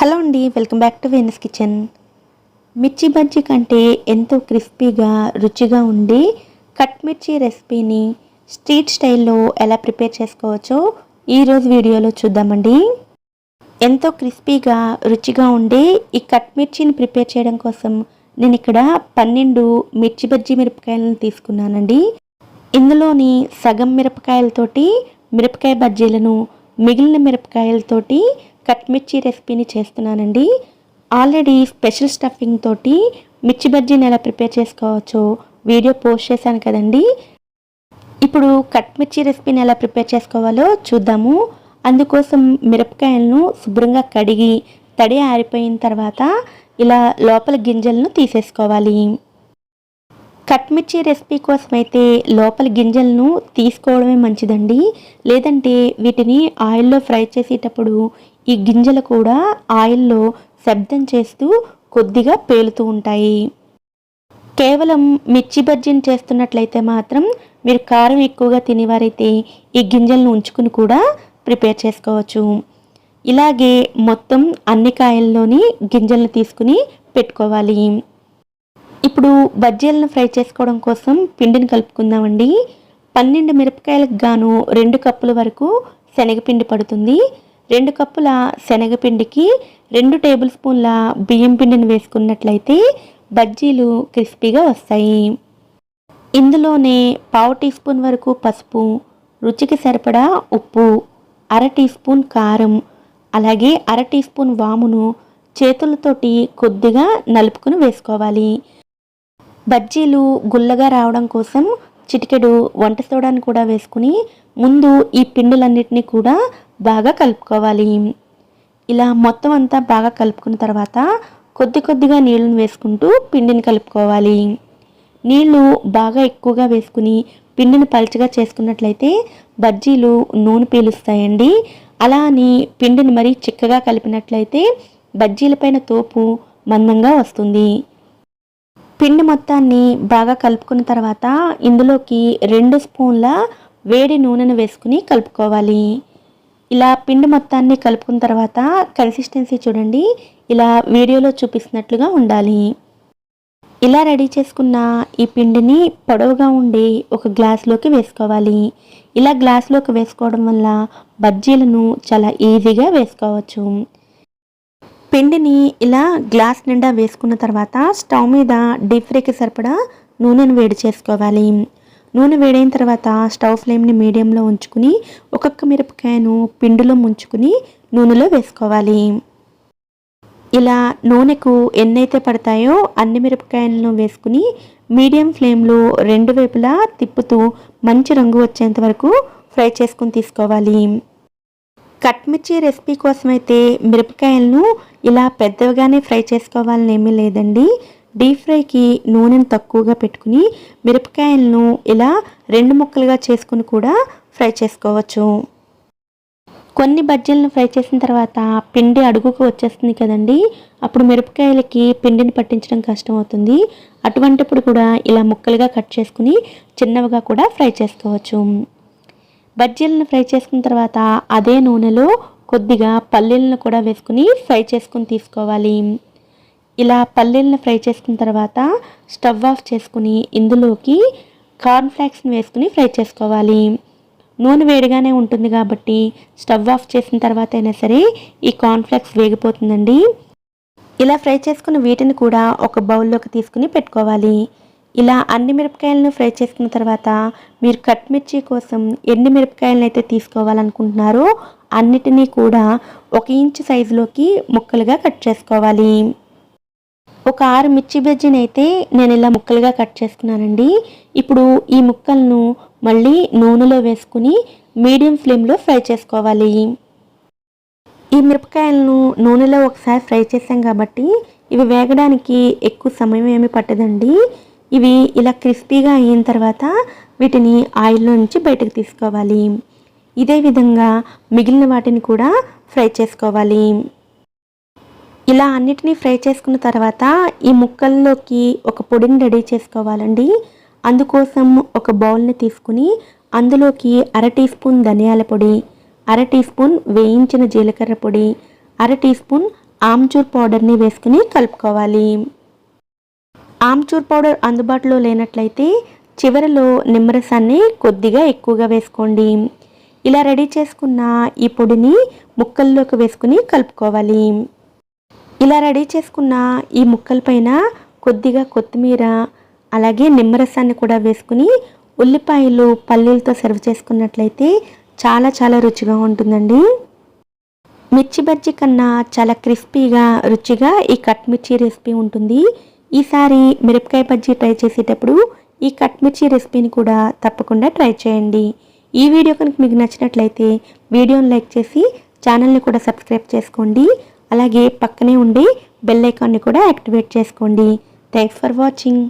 Hello అండి welcome back to Venus kitchen. Mirchi bajji కంటే ఎంతో క్రిస్పీగా రుచిగా ఉండి కట్ మిర్చి రెసిపీని స్ట్రీట్ స్టైల్లో ఎలా ప్రిపేర్ చేసుకోవచ్చో ఈరోజు వీడియోలో చూద్దామండి. ఎంతో క్రిస్పీగా రుచిగా ఉండే ఈ కట్ మిర్చిని ప్రిపేర్ చేయడం కోసం నేను ఇక్కడ పన్నెండు మిర్చి బజ్జీ మిరపకాయలను తీసుకున్నానండి. ఇందులోని సగం మిరపకాయలతోటి మిరపకాయ బజ్జీలను మిగిలిన మిరపకాయలతోటి కట్ మిర్చి రెసిపీని చేస్తున్నానండి. ఆల్రెడీ స్పెషల్ స్టఫింగ్ తోటి మిర్చి బజ్జీని ఎలా ప్రిపేర్ చేసుకోవచ్చో వీడియో పోస్ట్ చేశాను కదండి. ఇప్పుడు కట్ మిర్చి రెసిపీని ఎలా ప్రిపేర్ చేసుకోవాలో చూద్దాము. అందుకోసం మిరపకాయలను శుభ్రంగా కడిగి తడి ఆరిపోయిన తర్వాత ఇలా లోపల గింజలను తీసేసుకోవాలి. కట్ మిర్చి రెసిపీ కోసం అయితే లోపల గింజలను తీసుకోవడమే మంచిదండి. లేదంటే వీటిని ఆయిల్లో ఫ్రై చేసేటప్పుడు ఈ గింజలు కూడా ఆయిల్లో శబ్దం చేస్తూ కొద్దిగా పేలుతూ ఉంటాయి. కేవలం మిర్చి బజ్జీని చేస్తున్నట్లయితే మాత్రం మీరు కారం ఎక్కువగా తినేవారైతే ఈ గింజలను ఉంచుకుని కూడా ప్రిపేర్ చేసుకోవచ్చు. ఇలాగే మొత్తం అన్ని కాయల్లోని గింజలను తీసుకుని పెట్టుకోవాలి. ఇప్పుడు బజ్జీలను ఫ్రై చేసుకోవడం కోసం పిండిని కలుపుకుందామండి. పన్నెండు మిరపకాయలకు గాను రెండు కప్పుల వరకు శనగపిండి పడుతుంది. రెండు కప్పుల శనగపిండికి రెండు టేబుల్ స్పూన్ల బియ్యం పిండిని వేసుకున్నట్లయితే బజ్జీలు క్రిస్పీగా వస్తాయి. ఇందులోనే పావు టీ స్పూన్ వరకు పసుపు రుచికి సరిపడా ఉప్పు అర టీ స్పూన్ కారం అలాగే అర టీ స్పూన్ వామును చేతులతోటి కొద్దిగా నలుపుకుని వేసుకోవాలి. బజ్జీలు గుల్లగా రావడం కోసం చిటికెడు వంట సోడాను కూడా వేసుకుని ముందు ఈ పిండులన్నిటినీ కూడా బాగా కలుపుకోవాలి. ఇలా మొత్తం అంతా బాగా కలుపుకున్న తర్వాత కొద్ది కొద్దిగా నీళ్ళను వేసుకుంటూ పిండిని కలుపుకోవాలి. నీళ్ళు బాగా ఎక్కువగా వేసుకుని పిండిని పలుచగా చేసుకున్నట్లయితే బజ్జీలు నూనె పీలుస్తాయండి. అలా అని పిండిని మరీ చిక్కగా కలిపినట్లయితే బజ్జీలపైన తోపు మందంగా వస్తుంది. పిండి మొత్తాన్ని బాగా కలుపుకున్న తర్వాత ఇందులోకి రెండు స్పూన్ల వేడి నూనెను వేసుకుని కలుపుకోవాలి. ఇలా పిండి మొత్తాన్ని కలుపుకున్న తర్వాత కన్సిస్టెన్సీ చూడండి. ఇలా వీడియోలో చూపిస్తున్నట్లుగా ఉండాలి. ఇలా రెడీ చేసుకున్న ఈ పిండిని పొడవుగా ఉండి ఒక గ్లాస్లోకి వేసుకోవాలి. ఇలా గ్లాస్లోకి వేసుకోవడం వల్ల బజ్జీలను చాలా ఈజీగా వేసుకోవచ్చు. పిండిని ఇలా గ్లాస్ నిండా వేసుకున్న తర్వాత స్టవ్ మీద డీప్ ఫ్రైకి సరిపడా నూనెను వేడి చేసుకోవాలి. నూనె వేడైన తర్వాత స్టవ్ ఫ్లేమ్ని మీడియంలో ఉంచుకుని ఒక్కొక్క మిరపకాయను పిండిలో ముంచుకుని నూనెలో వేసుకోవాలి. ఇలా నూనెకు ఎన్నైతే పడతాయో అన్ని మిరపకాయలను వేసుకుని మీడియం ఫ్లేమ్లో రెండు వైపులా తిప్పుతూ మంచి రంగు వచ్చేంత వరకు ఫ్రై చేసుకుని తీసుకోవాలి. కట్ మిర్చి రెసిపీ కోసమైతే మిరపకాయలను ఇలా పెద్దగానే ఫ్రై చేసుకోవాలని ఏమీ లేదండి. డీప్ ఫ్రైకి నూనెను తక్కువగా పెట్టుకుని మిరపకాయలను ఇలా రెండు ముక్కలుగా చేసుకుని కూడా ఫ్రై చేసుకోవచ్చు. కొన్ని బజ్జీలను ఫ్రై చేసిన తర్వాత పిండి అడుగుకు వచ్చేస్తుంది కదండి. అప్పుడు మిరపకాయలకి పిండిని పట్టించడం కష్టం అవుతుంది అటువంటిప్పుడు కూడా ఇలా ముక్కలుగా కట్ చేసుకుని చిన్నవిగా కూడా ఫ్రై చేసుకోవచ్చు. బజ్జీలను ఫ్రై చేసుకున్న తర్వాత అదే నూనెలో కొద్దిగా పల్లీలను కూడా వేసుకుని ఫ్రై చేసుకుని తీసుకోవాలి. ఇలా పల్లీలను ఫ్రై చేసుకున్న తర్వాత స్టవ్ ఆఫ్ చేసుకుని ఇందులోకి కార్న్ ఫ్లాక్స్ని వేసుకుని ఫ్రై చేసుకోవాలి. నూనె వేడిగానే ఉంటుంది కాబట్టి స్టవ్ ఆఫ్ చేసిన తర్వాత అయినా సరే ఈ కార్న్ఫ్లాక్స్ వేగిపోతుందండి. ఇలా ఫ్రై చేసుకున్న వీటిని కూడా ఒక బౌల్లోకి తీసుకుని పెట్టుకోవాలి. ఇలా అన్ని మిరపకాయలను ఫ్రై చేసుకున్న తర్వాత మీరు కట్ మిర్చి కోసం ఎన్ని మిరపకాయలను అయితే తీసుకోవాలనుకుంటున్నారో అన్నిటినీ కూడా ఒక ఇంచు సైజులోకి ముక్కలుగా కట్ చేసుకోవాలి. ఒక ఆరు మిర్చి బజ్జీని అయితే నేను ఇలా ముక్కలుగా కట్ చేసుకున్నానండి. ఇప్పుడు ఈ ముక్కలను మళ్ళీ నూనెలో వేసుకుని మీడియం ఫ్లేమ్లో ఫ్రై చేసుకోవాలి. ఈ మిరపకాయలను నూనెలో ఒకసారి ఫ్రై చేసాం కాబట్టి ఇవి వేగడానికి ఎక్కువ సమయం ఏమి పట్టదండి. ఇవి ఇలా క్రిస్పీగా అయిన తర్వాత వీటిని ఆయిల్లో నుంచి బయటకు తీసుకోవాలి. ఇదే విధంగా మిగిలిన వాటిని కూడా ఫ్రై చేసుకోవాలి. ఇలా అన్నిటినీ ఫ్రై చేసుకున్న తర్వాత ఈ ముక్కల్లోకి ఒక పొడిని రెడీ చేసుకోవాలండి. అందుకోసం ఒక బౌల్ని తీసుకుని అందులోకి అర టీ స్పూన్ ధనియాల పొడి అర టీ స్పూన్ వేయించిన జీలకర్ర పొడి అర టీ స్పూన్ ఆమ్చూర్ పౌడర్ని వేసుకుని కలుపుకోవాలి. ఆమ్చూర్ పౌడర్ అందుబాటులో లేనట్లయితే చివరిలో నిమ్మరసాన్ని కొద్దిగా ఎక్కువగా వేసుకోండి. ఇలా రెడీ చేసుకున్న ఈ పొడిని ముక్కల్లోకి వేసుకుని కలుపుకోవాలి. ఇలా రెడీ చేసుకున్న ఈ ముక్కలపైన కొద్దిగా కొత్తిమీర అలాగే నిమ్మరసాన్ని కూడా వేసుకుని ఉల్లిపాయలు పల్లీలతో సర్వ్ చేసుకున్నట్లయితే చాలా చాలా రుచిగా ఉంటుందండి. మిర్చి బజ్జీ కన్నా చాలా క్రిస్పీగా రుచిగా ఈ కట్ మిర్చి రెసిపీ ఉంటుంది. ఈసారి మిరపకాయ బజ్జీ ట్రై చేసేటప్పుడు ఈ కట్ మిర్చి రెసిపీని కూడా తప్పకుండా ట్రై చేయండి. ఈ వీడియో కనుక మీకు నచ్చినట్లయితే వీడియోని లైక్ చేసి ఛానల్ని కూడా సబ్స్క్రైబ్ చేసుకోండి. అలాగే పక్కనే ఉండి బెల్ ఐకాన్ని కూడా యాక్టివేట్ చేసుకోండి. Thanks for watching